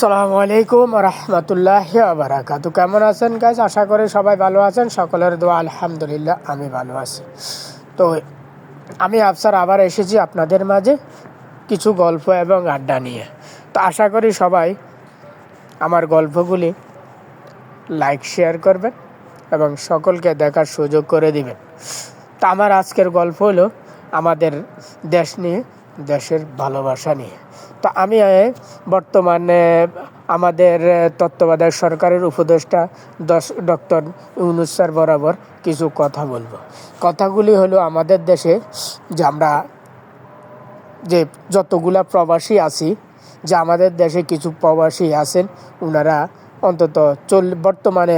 সালামু আলাইকুম রহমতুল্লাহ বারাকাতু। কেমন আছেন গাছ আশা করি সবাই ভালো আছেন। সকলের দোয়া, আলহামদুলিল্লাহ, আমি ভালো আছি। তো আমি আফসার আবার এসেছি আপনাদের মাঝে কিছু গল্প এবং আড্ডা নিয়ে। তো আশা করি সবাই আমার গল্পগুলি লাইক শেয়ার করবেন এবং সকলকে দেখার সুযোগ করে দিবেন। তো আমার আজকের গল্প হলো আমাদের দেশ নিয়ে দেশের ভালোবাসা নিয়ে। তো আমি বর্তমানে আমাদের তত্ত্বাবধায়ক সরকারের উপদেষ্টা দশ ডক্টর ইউনুস স্যার বরাবর কিছু কথা বলব। কথাগুলি হলো আমাদের দেশে যে আমরা যে যতগুলা প্রবাসী আছি, যে আমাদের দেশে কিছু প্রবাসী আছেন ওনারা অন্তত চল, বর্তমানে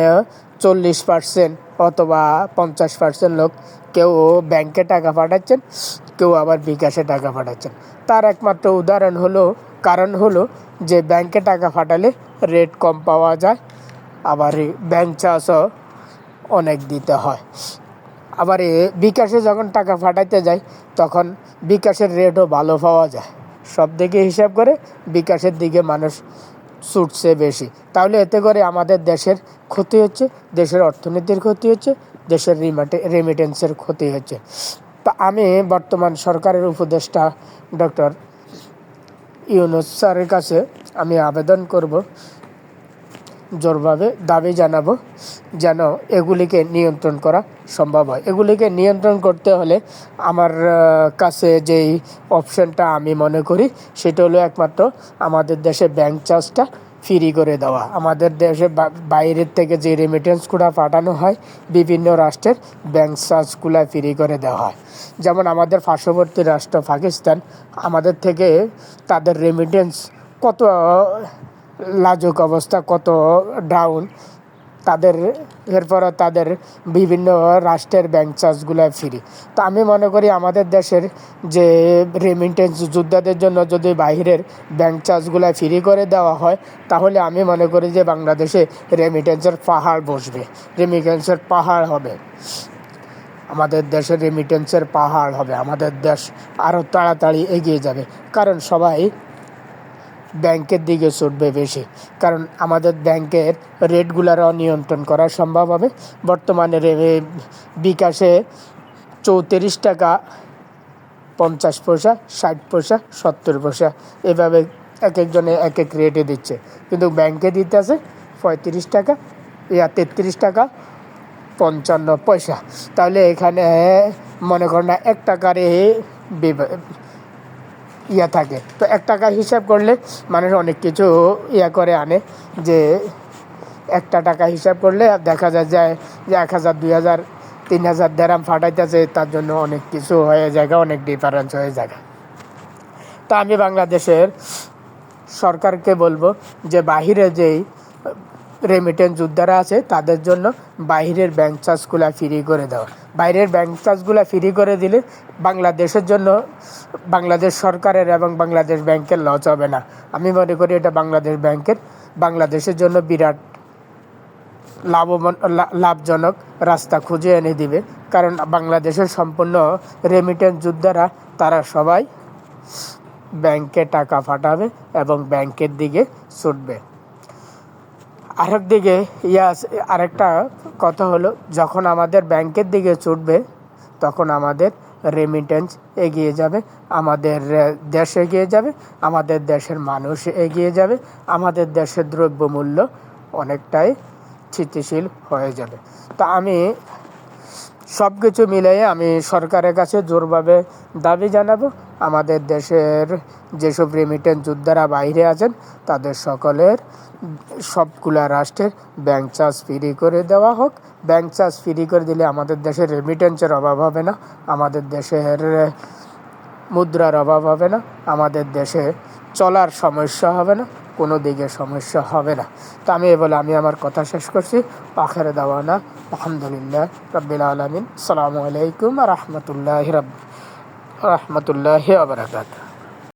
চল্লিশ পার্সেন্ট অথবা পঞ্চাশ পার্সেন্ট লোক কেউ ব্যাংকে টাকা পাঠাচ্ছেন, কেউ আবার বিকাশে টাকা পাঠাচ্ছেন। তার একমাত্র উদাহরণ হলো, কারণ হলো যে ব্যাংকে টাকা পাঠালে রেট কম পাওয়া যায়, আবার ব্যাংক চার্জও অনেক দিতে হয়। আবার বিকাশে যখন টাকা পাঠাইতে যাই তখন বিকাশের রেটও ভালো পাওয়া যায়। সব দিকে হিসাব করে বিকাশের দিকে মানুষ ছুটছে বেশি। তাহলে এতে করে আমাদের দেশের ক্ষতি হচ্ছে, দেশের অর্থনীতির ক্ষতি হচ্ছে, দেশের রিমাটে রেমিটেন্সের ক্ষতি হচ্ছে। তা আমি বর্তমান সরকারের উপদেষ্টা ডক্টর ইউনুস স্যারের কাছে আমি আবেদন করব, জোরভাবে দাবি জানাব। যেন এগুলিকে নিয়ন্ত্রণ করা সম্ভব হয়। এগুলিকে নিয়ন্ত্রণ করতে হলে আমার কাছে যেই অপশনটা আমি মনে করি, সেটা হলো একমাত্র আমাদের দেশে ব্যাংক চার্জটা ফ্রি করে দেওয়া। আমাদের দেশে বাইরের থেকে যে রেমিটেন্সগুলো পাঠানো হয়, বিভিন্ন রাষ্ট্রের ব্যাংক চার্জগুলো ফ্রি করে দেওয়া হয়। যেমন আমাদের পার্শ্ববর্তী রাষ্ট্র পাকিস্তান, আমাদের থেকে তাদের রেমিটেন্স কত লাজুক অবস্থা, কত ডাউন তাদের, এরপরও তাদের বিভিন্ন রাষ্ট্রের ব্যাংক চার্জগুলো ফ্রি তো আমি মনে করি আমাদের দেশের যে রেমিটেন্স যোদ্ধাদের জন্য যদি বাইরের ব্যাংক চার্জগুলো ফ্রি করে দেওয়া হয়, তাহলে আমি মনে করি যে বাংলাদেশে রেমিটেন্সের পাহাড় বসবে। রেমিটেন্সের পাহাড় হবে। আমাদের দেশের রেমিটেন্সের পাহাড় হবে। আমাদের দেশ আরও তাড়াতাড়ি এগিয়ে যাবে। কারণ সবাই ব্যাংকের দিকে ছুটবে বেশি। কারণ আমাদের ব্যাংকের রেটগুলারও নিয়ন্ত্রণ করা সম্ভব হবে। বর্তমানে বিকাশে চৌত্রিশ টাকা পঞ্চাশ পয়সা, ষাট পয়সা, সত্তর পয়সা। এভাবে এক একজনে এক এক রেটে দিচ্ছে। কিন্তু ব্যাংকে দিতে আছে পঁয়ত্রিশ টাকা, ইয়া তেত্রিশ টাকা, পঞ্চান্ন পয়সা। তাহলে এখানে মনে করেন এক টাকারে ইয়া থাকে। তো এক টাকা হিসাব করলে মানুষ অনেক কিছু ইয়া করে আনে যে একটা টাকা হিসাব করলে দেখা যায় যায় যে এক হাজার, দুই হাজার, তিন হাজার দেরাম ফাটাইতেছে, তার জন্য অনেক কিছু হয়ে যায় অনেক ডিফারেন্স হয়ে যায় তো আমি বাংলাদেশের সরকারকে বলব যে বাহিরে যেই রেমিটেন্স যোদ্ধারা আছে, তাদের জন্য বাইরের ব্যাংক চার্জগুলো ফ্রি করে দেওয়া বাইরের ব্যাংক চার্জগুলো ফ্রি করে দিলে বাংলাদেশের জন্য, বাংলাদেশ সরকারের এবং বাংলাদেশ ব্যাংকের লস হবে না। আমি মনে করি এটা বাংলাদেশ ব্যাংকের, বাংলাদেশের জন্য বিরাট লাভবান লাভজনক রাস্তা খুঁজে এনে দিবে। কারণ বাংলাদেশের সম্পূর্ণ রেমিটেন্স যোদ্ধারা, তারা সবাই ব্যাংকে টাকা পাঠাবে এবং ব্যাংকের দিকে ছুটবে। আরেক দিকে, ইয়াস, আরেকটা কথা হলো, যখন আমাদের ব্যাংকের দিকে ছুটবে, তখন আমাদের রেমিটেন্স এগিয়ে যাবে, আমাদের দেশ এগিয়ে যাবে, আমাদের দেশের মানুষ এগিয়ে যাবে, আমাদের দেশের দ্রব্যমূল্য অনেকটাই স্থিতিশীল হয়ে যাবে। তা আমি সব কিছু মিলিয়ে আমি সরকারের কাছে জোরভাবে দাবি জানাব, আমাদের দেশের যেসব রেমিটেন্স যোদ্ধারা বাইরে আছেন, তাদের সকলের সবগুলা রাষ্ট্রের ব্যাংক চার্জ ফ্রি করে দেওয়া হোক। ব্যাংক চার্জ ফ্রি করে দিলে আমাদের দেশের রেমিটেন্সের অভাব হবে না, আমাদের দেশের মুদ্রার অভাব হবে না, আমাদের দেশে চলার সমস্যা হবে না, কোনো দিকে সমস্যা হবে না। তো আমি এ বলে আমি আমার কথা শেষ করছি। আখের দাওয়ানা, আলহামদুলিল্লাহ রব্বিল আলমিন। সালামু আলাইকুম রহমতুল্লাহ রহমতুল্লাহ আবরাকাত